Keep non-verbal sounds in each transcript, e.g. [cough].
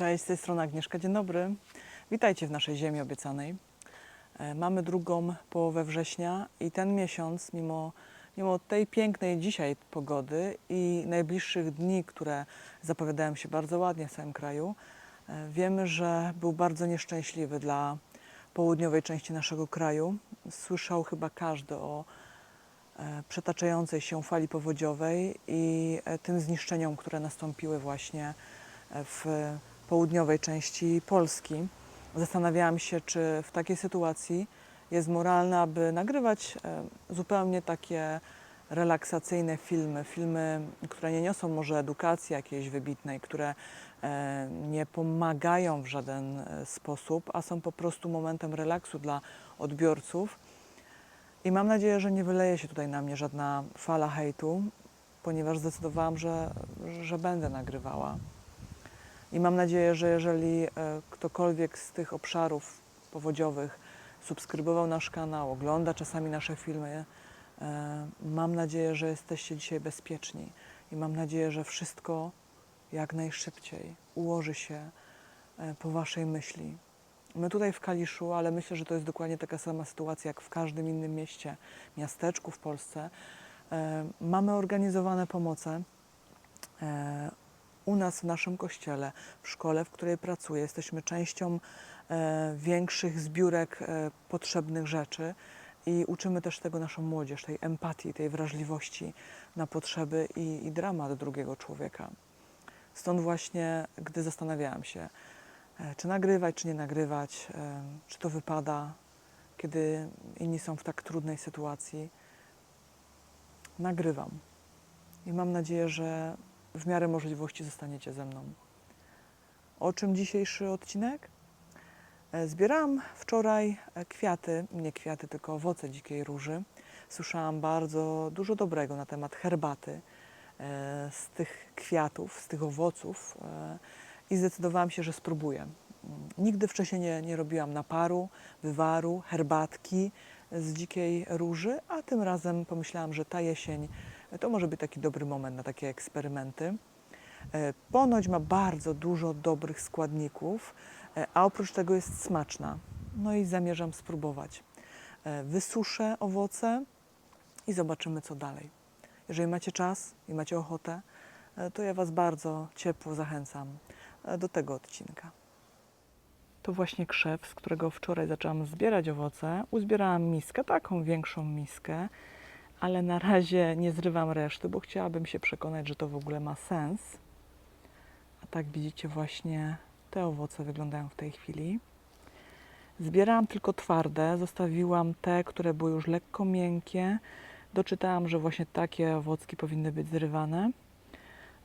Cześć, z tej strony Agnieszka, dzień dobry. Witajcie w naszej ziemi obiecanej. E, Mamy drugą połowę września i ten miesiąc, mimo, mimo tej pięknej dzisiaj pogody i najbliższych dni, które zapowiadają się bardzo ładnie w całym kraju, e, wiemy, że był bardzo nieszczęśliwy dla południowej części naszego kraju. Słyszał chyba każdy o e, przetaczającej się fali powodziowej i tym zniszczeniom, które nastąpiły właśnie w południowej części Polski. Zastanawiałam się, czy w takiej sytuacji jest moralne, aby nagrywać e, zupełnie takie relaksacyjne filmy, filmy, które nie niosą może edukacji jakiejś wybitnej, które e, nie pomagają w żaden e, sposób, a są po prostu momentem relaksu dla odbiorców. I mam nadzieję, że nie wyleje się tutaj na mnie żadna fala hejtu, ponieważ zdecydowałam, że, że będę nagrywała. I mam nadzieję, że jeżeli e, ktokolwiek z tych obszarów powodziowych subskrybował nasz kanał, ogląda czasami nasze filmy, e, mam nadzieję, że jesteście dzisiaj bezpieczni i mam nadzieję, że wszystko jak najszybciej ułoży się e, po Waszej myśli. My tutaj w Kaliszu, ale myślę, że to jest dokładnie taka sama sytuacja jak w każdym innym mieście, miasteczku w Polsce, mamy organizowane pomoce. U nas w naszym kościele, w szkole, w której pracuję, jesteśmy częścią e, większych zbiórek e, potrzebnych rzeczy i uczymy też tego naszą młodzież, tej empatii, tej wrażliwości na potrzeby i, i dramat drugiego człowieka. Stąd właśnie, gdy zastanawiałam się, e, czy nagrywać, czy nie nagrywać, czy to wypada, kiedy inni są w tak trudnej sytuacji, nagrywam. I mam nadzieję, że w miarę możliwości zostaniecie ze mną. O czym dzisiejszy odcinek? E, Zbierałam wczoraj e, kwiaty, nie kwiaty, tylko owoce dzikiej róży. Słyszałam bardzo dużo dobrego na temat herbaty e, z tych kwiatów, z tych owoców i zdecydowałam się, że spróbuję. Mm, Nigdy wcześniej nie, nie robiłam naparu, wywaru, herbatki z dzikiej róży, a tym razem pomyślałam, że ta jesień to może być taki dobry moment na takie eksperymenty. E, Ponoć ma bardzo dużo dobrych składników, e, a oprócz tego jest smaczna. No i zamierzam spróbować. E, Wysuszę owoce i zobaczymy, co dalej. Jeżeli macie czas i macie ochotę, to ja Was bardzo ciepło zachęcam do tego odcinka. To właśnie krzew, z którego wczoraj zaczęłam zbierać owoce. Uzbierałam miskę, taką większą miskę, ale na razie nie zrywam reszty, bo chciałabym się przekonać, że to w ogóle ma sens. A tak widzicie, właśnie te owoce wyglądają w tej chwili. Zbierałam tylko twarde, zostawiłam te, które były już lekko miękkie. Doczytałam, że właśnie takie owocki powinny być zrywane.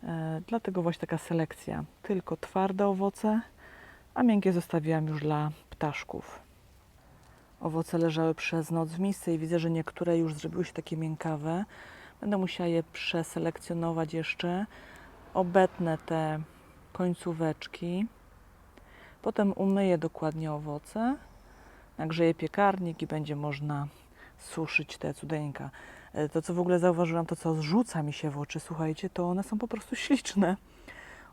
E, dlatego właśnie taka selekcja. Tylko twarde owoce, a miękkie zostawiłam już dla ptaszków. Owoce leżały przez noc w misce i widzę, że niektóre już zrobiły się takie miękkawe. Będę musiała je przeselekcjonować jeszcze. Obetnę te końcóweczki. Potem umyję dokładnie owoce. Nagrzeję piekarnik i będzie można suszyć te cudeńka. E, To, co w ogóle zauważyłam, to co zrzuca mi się w oczy, słuchajcie, to one są po prostu śliczne.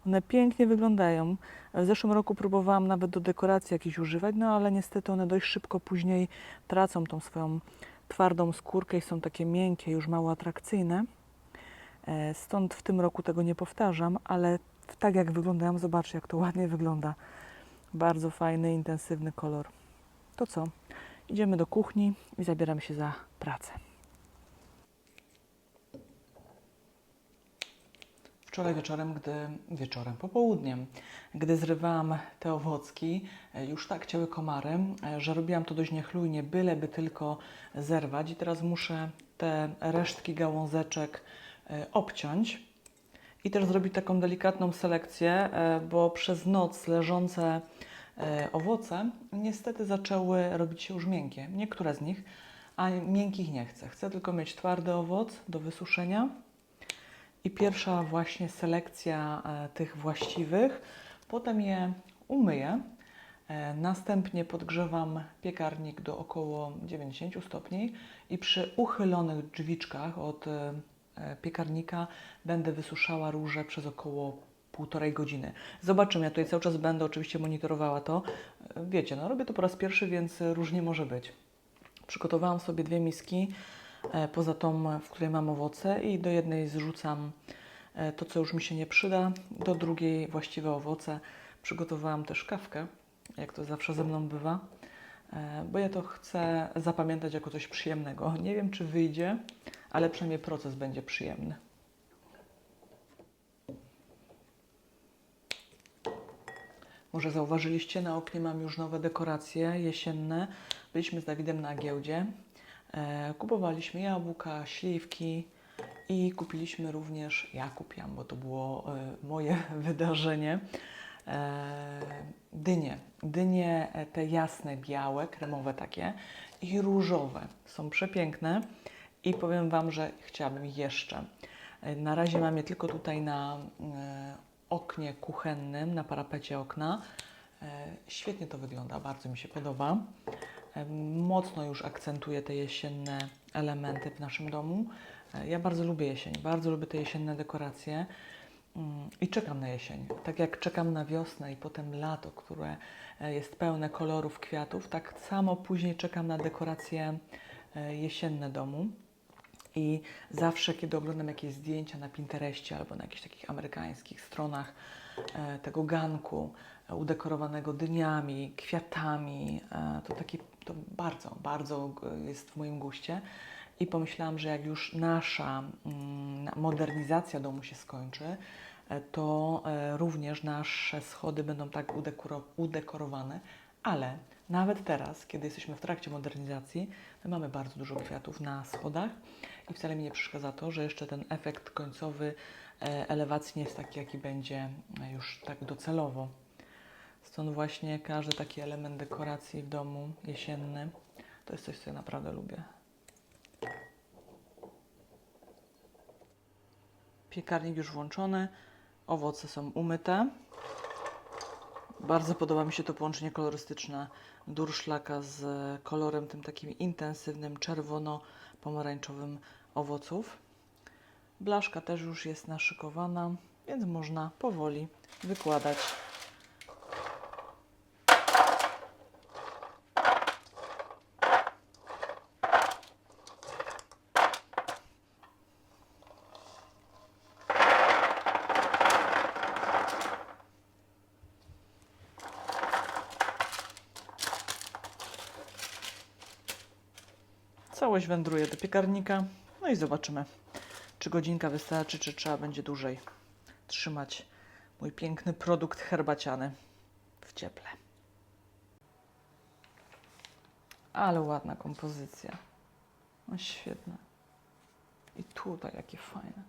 One pięknie wyglądają. W zeszłym roku próbowałam nawet do dekoracji jakichś używać, no ale niestety one dość szybko później tracą tą swoją twardą skórkę i są takie miękkie, już mało atrakcyjne. E, Stąd w tym roku tego nie powtarzam, ale tak jak wyglądają, zobaczcie jak to ładnie wygląda. Bardzo fajny, intensywny kolor. To co? Idziemy do kuchni i zabieramy się za pracę. Wczoraj wieczorem, gdy wieczorem, popołudniem, gdy zrywałam te owocki, e, już tak ciały komary, e, że robiłam to dość niechlujnie, byleby tylko zerwać. I teraz muszę te resztki gałązeczek e, obciąć i też zrobić taką delikatną selekcję, bo przez noc leżące owoce niestety zaczęły robić się już miękkie. Niektóre z nich, a miękkich nie chcę. Chcę tylko mieć twardy owoc do wysuszenia. I pierwsza właśnie selekcja e, tych właściwych. Potem je umyję. E, Następnie podgrzewam piekarnik do około 90 stopni i przy uchylonych drzwiczkach od e, piekarnika będę wysuszała róże przez około półtorej godziny. Zobaczymy, ja tutaj cały czas będę oczywiście monitorowała to. Wiecie, no robię to po raz pierwszy, więc różnie może być. Przygotowałam sobie dwie miski, poza tą, w której mam owoce i do jednej zrzucam e, to, co już mi się nie przyda, do drugiej właściwe owoce. Przygotowałam też kawkę, jak to zawsze ze mną bywa, e, bo ja to chcę zapamiętać jako coś przyjemnego. Nie wiem, czy wyjdzie, ale przynajmniej proces będzie przyjemny. Może zauważyliście, na oknie mam już nowe dekoracje jesienne. Byliśmy z Dawidem na giełdzie. E, kupowaliśmy jabłka, śliwki i kupiliśmy również, ja kupiłam, bo to było e, moje [laughs] wydarzenie, e, dynie. Dynie te jasne, białe, kremowe takie i różowe. Są przepiękne i powiem Wam, że chciałabym jeszcze. Na razie mam je tylko tutaj na oknie kuchennym, na parapecie okna. Świetnie to wygląda, bardzo mi się podoba. Mocno już akcentuje te jesienne elementy w naszym domu. E, Ja bardzo lubię jesień, bardzo lubię te jesienne dekoracje Mm, i czekam na jesień. Tak jak czekam na wiosnę i potem lato, które e, jest pełne kolorów, kwiatów, tak samo później czekam na dekoracje e, jesienne domu. I zawsze, kiedy oglądam jakieś zdjęcia na Pinterestie albo na jakichś takich amerykańskich stronach e, tego ganku e, udekorowanego dyniami, kwiatami, e, to taki to bardzo, bardzo jest w moim guście. I pomyślałam, że jak już nasza mm, modernizacja domu się skończy, to również nasze schody będą tak udekoro- udekorowane, ale nawet teraz, kiedy jesteśmy w trakcie modernizacji, my mamy bardzo dużo kwiatów na schodach i wcale mi nie przeszkadza to, że jeszcze ten efekt końcowy e, elewacji nie jest taki, jaki będzie e, już tak docelowo. Stąd właśnie każdy taki element dekoracji w domu jesienny to jest coś, co ja naprawdę lubię. Piekarnik już włączony, owoce są umyte. Bardzo podoba mi się to połączenie kolorystyczne durszlaka z kolorem tym takim intensywnym, czerwono-pomarańczowym owoców. Blaszka też już jest naszykowana, więc można powoli wykładać. Całość wędruje do piekarnika. No i zobaczymy, czy godzinka wystarczy, czy trzeba będzie dłużej trzymać mój piękny produkt herbaciany w cieple. Ale ładna kompozycja. No świetna. I tutaj jakie fajne.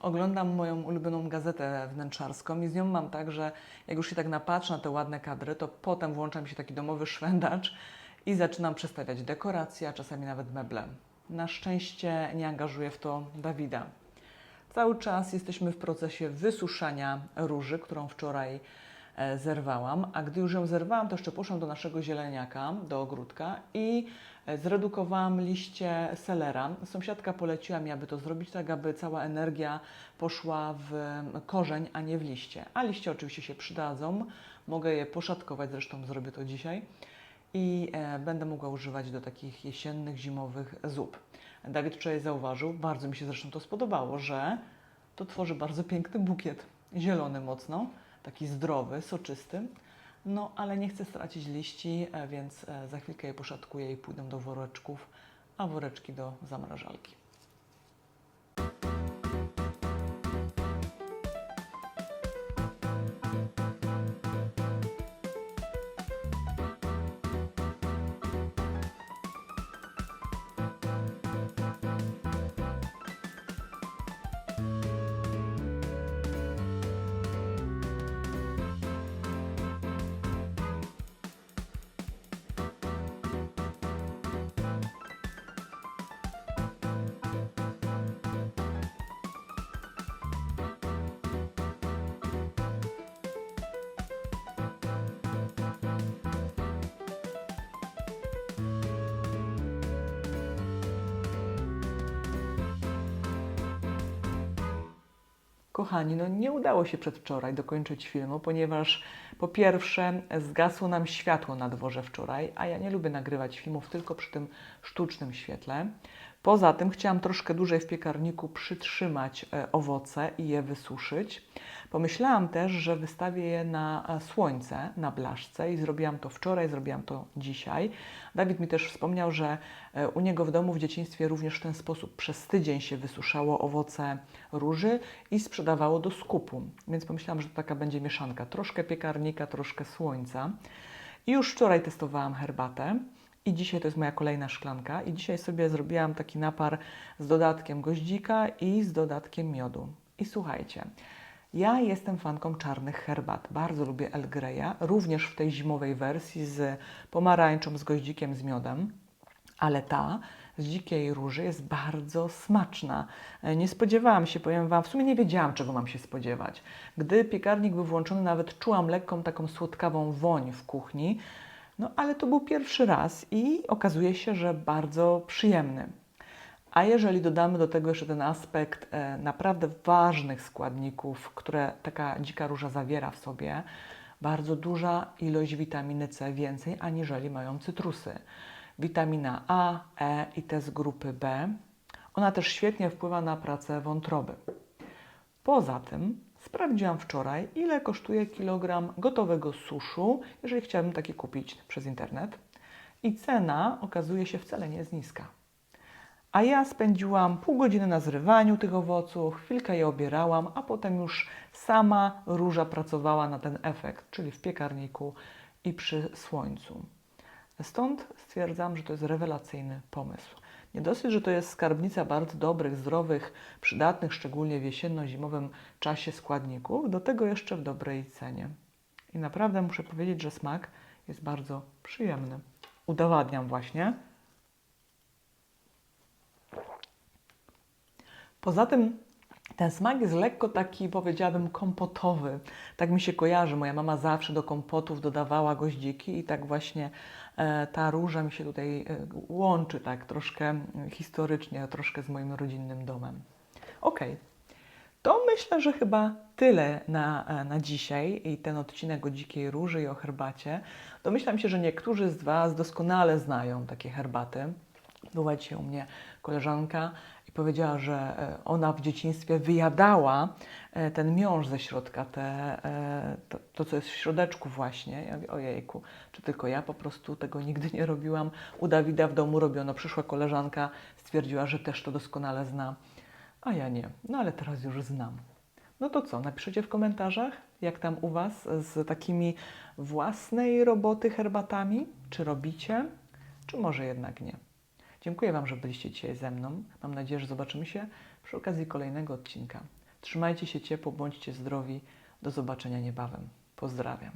Oglądam moją ulubioną gazetę wnętrzarską i z nią mam tak, że jak już się tak napatrzę na te ładne kadry, to potem włącza mi się taki domowy szwendacz i zaczynam przestawiać dekoracje, a czasami nawet meble. Na szczęście nie angażuję w to Dawida. Cały czas jesteśmy w procesie wysuszania róży, którą wczoraj e, zerwałam, a gdy już ją zerwałam, to jeszcze poszłam do naszego zieleniaka, do ogródka i e, zredukowałam liście selera. Sąsiadka poleciła mi, aby to zrobić tak, aby cała energia poszła w korzeń, a nie w liście. A liście oczywiście się przydadzą, mogę je poszatkować, zresztą zrobię to dzisiaj i e, będę mogła używać do takich jesiennych, zimowych zup. Dawid wczoraj zauważył, bardzo mi się zresztą to spodobało, że to tworzy bardzo piękny bukiet, zielony mocno, taki zdrowy, soczysty. No, ale nie chcę stracić liści, e, więc e, za chwilkę je poszatkuję i pójdę do woreczków, a woreczki do zamrażalki. Kochani, no nie udało się przedwczoraj dokończyć filmu, ponieważ po pierwsze zgasło nam światło na dworze wczoraj, a ja nie lubię nagrywać filmów tylko przy tym sztucznym świetle. Poza tym chciałam troszkę dłużej w piekarniku przytrzymać e, owoce i je wysuszyć. Pomyślałam też, że wystawię je na e, słońce, na blaszce i zrobiłam to wczoraj, zrobiłam to dzisiaj. Dawid mi też wspomniał, że e, u niego w domu w dzieciństwie również w ten sposób przez tydzień się wysuszało owoce róży i sprzedawało do skupu. Więc pomyślałam, że to taka będzie mieszanka, troszkę piekarnika, troszkę słońca. I już wczoraj testowałam herbatę. I dzisiaj to jest moja kolejna szklanka. I dzisiaj sobie zrobiłam taki napar z dodatkiem goździka i z dodatkiem miodu. I słuchajcie, ja jestem fanką czarnych herbat. Bardzo lubię El Greya, również w tej zimowej wersji z pomarańczą, z goździkiem, z miodem. Ale ta z dzikiej róży jest bardzo smaczna. E, Nie spodziewałam się, powiem Wam, w sumie nie wiedziałam, czego mam się spodziewać. Gdy piekarnik był włączony, nawet czułam lekką taką słodkawą woń w kuchni. No ale to był pierwszy raz i okazuje się, że bardzo przyjemny. A jeżeli dodamy do tego jeszcze ten aspekt e, naprawdę ważnych składników, które taka dzika róża zawiera w sobie, bardzo duża ilość witaminy C, więcej aniżeli mają cytrusy. Witamina A, E i T z grupy B. Ona też świetnie wpływa na pracę wątroby. Poza tym sprawdziłam wczoraj, ile kosztuje kilogram gotowego suszu, jeżeli chciałabym taki kupić przez internet. I cena okazuje się wcale nie jest niska. A ja spędziłam pół godziny na zrywaniu tych owoców, chwilkę je obierałam, a potem już sama róża pracowała na ten efekt, czyli w piekarniku i przy słońcu. Stąd stwierdzam, że to jest rewelacyjny pomysł. Nie dosyć, że to jest skarbnica bardzo dobrych, zdrowych, przydatnych, szczególnie w jesienno-zimowym czasie składników, do tego jeszcze w dobrej cenie. I naprawdę muszę powiedzieć, że smak jest bardzo przyjemny. Udowadniam właśnie. Poza tym ten smak jest lekko taki, powiedziałabym, kompotowy. Tak mi się kojarzy. Moja mama zawsze do kompotów dodawała goździki i tak właśnie e, ta róża mi się tutaj e, łączy tak troszkę historycznie, troszkę z moim rodzinnym domem. Okej. To myślę, że chyba tyle na, e, na dzisiaj i ten odcinek o dzikiej róży i o herbacie. Domyślam się, że niektórzy z Was doskonale znają takie herbaty. Była dzisiaj u mnie koleżanka powiedziała, że e, ona w dzieciństwie wyjadała e, ten miąższ ze środka, te, e, to, to, co jest w środeczku właśnie. Ja mówię, ojejku, czy tylko ja po prostu tego nigdy nie robiłam. U Dawida w domu robiono. Przyszła koleżanka, stwierdziła, że też to doskonale zna, a ja nie. No ale teraz już znam. No to co, napiszecie w komentarzach, jak tam u Was z takimi własnej roboty herbatami? Czy robicie, czy może jednak nie? Dziękuję Wam, że byliście dzisiaj ze mną. Mam nadzieję, że zobaczymy się przy okazji kolejnego odcinka. Trzymajcie się ciepło, bądźcie zdrowi. Do zobaczenia niebawem. Pozdrawiam.